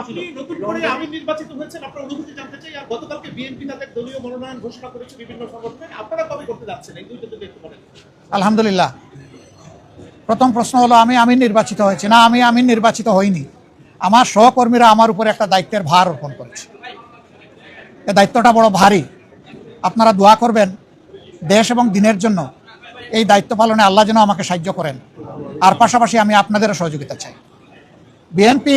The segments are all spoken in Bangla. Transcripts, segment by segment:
আপনি নতুন করে আমি নির্বাচিত হয়েছেন আপনার অনুভূতি জানতে চাই। আর গতকালকে বিএনপি তাদের দলীয় মনোনয়ন ঘোষণা করেছে বিভিন্ন সংগঠনে। আপনারা কবে করতে যাচ্ছেন? এই দুইটা যদি একটু বলেন। আলহামদুলিল্লাহ। প্রথম প্রশ্ন হলো আমি আমি নির্বাচিত হয়েছি। না আমি আমি নির্বাচিত হইনি। আমার সহকর্মীরা আমার উপরে একটা দায়িত্বের ভার অর্পণ করেছে। এই দায়িত্বটা বড় ভারী। আপনারা দোয়া করবেন দেশ এবং দিনের জন্য এই দায়িত্ব পালনে আল্লাহ যেন আমাকে সাহায্য করেন। আর পাশাপাশি আমি আপনাদেরও সহযোগিতা চাই। বিএনপি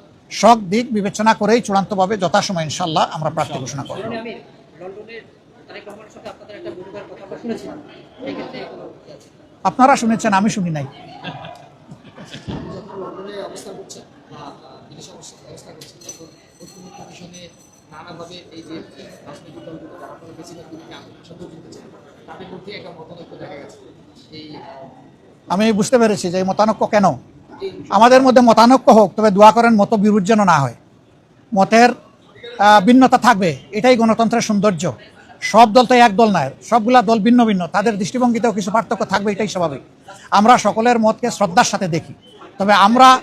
সব দিক বিবেচনা করেই চূড়ান্তভাবে যথাসময় ইনশাল্লাহ আমরা প্রার্থী ঘোষণা করব। আছে? আপনারা শুনেছেন আমি শুনি নাই। নানাভাবে এই যে রাজনৈতিক দলগুলো যারা আপনারা বেশিরভাগ তাদের মধ্যে একটা মতানৈক্য দেখা গেছে। এই আমি বুঝতে পেরেছি যে এই মতানৈক্য কেন? আমাদের মধ্যে মতানৈক্য হোক, তবে দোয়া করেন মত বিরুদ্ধ যেন না হয়। মতের ভিন্নতা থাকবে, এটাই গণতন্ত্রের সৌন্দর্য। সব দল তো এক দল নয়, সবগুলা দল ভিন্ন ভিন্ন, তাদের দৃষ্টিভঙ্গিতেও কিছু পার্থক্য থাকবে, এটাই স্বাভাবিক। আমরা সকলের মতকে শ্রদ্ধার সাথে দেখি। তবে আমরা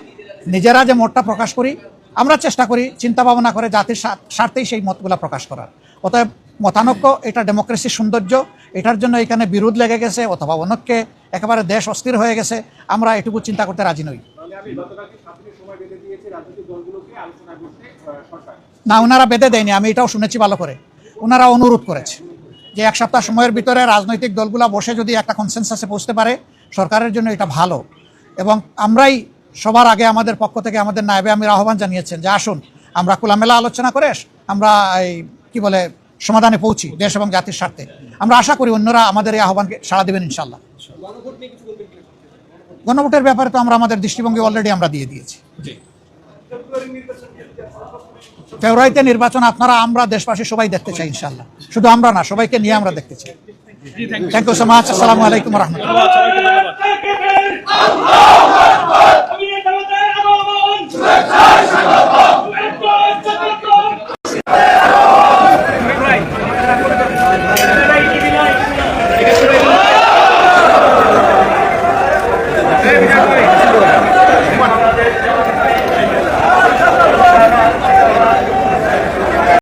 নিজেরা যে মতটা প্রকাশ করি, আমরা চেষ্টা করি চিন্তা ভাবনা করে জাতির স্বা- স্বার্থেই সেই মতগুলা প্রকাশ করার। অতএব মতানৈক্য, এটা ডেমোক্রেসির সৌন্দর্য, এটার জন্য এখানে বিরোধ লেগে গেছে অথবা অনৈক্যে একেবারে দেশ অস্থির হয়ে গেছে, আমরা এটুকু চিন্তা করতে রাজি নই। না, ওনারা বেঁধে দেয়নি, আমি এটাও শুনেছি ভালো করে। ওনারা অনুরোধ করেছে যে এক সপ্তাহ সময়ের ভিতরে রাজনৈতিক দলগুলো বসে যদি একটা কনসেনসাসে পৌঁছতে পারে, সরকারের জন্য এটা ভালো। এবং আমরাই সবার আগে আমাদের পক্ষ থেকে আমাদের নায়েবে আমির আহ্বান জানিয়েছেন যে আসুন, আমরা খোলামেলা আলোচনা করে, আমরা এই, কি বলে সমাধানে পৌঁছি দেশ এবং জাতির স্বার্থে। আমরা আশা করি অন্যরা আমাদের এই আহ্বানকে সাড়া দেবেন ইনশাল্লাহ গণভোটের ব্যাপারে তো আমরা আমাদের দৃষ্টিভঙ্গি অলরেডি আমরা দিয়ে দিয়েছি। ফেব্রুয়ারিতে নির্বাচন আপনারা আমরা দেশবাসী সবাই দেখতে চাই ইনশাল্লাহ শুধু আমরা না সবাইকে নিয়ে আমরা দেখতে চাই। থ্যাংক ইউ সো মাচ আসসালামু আলাইকুম রহমতুল্লাহ।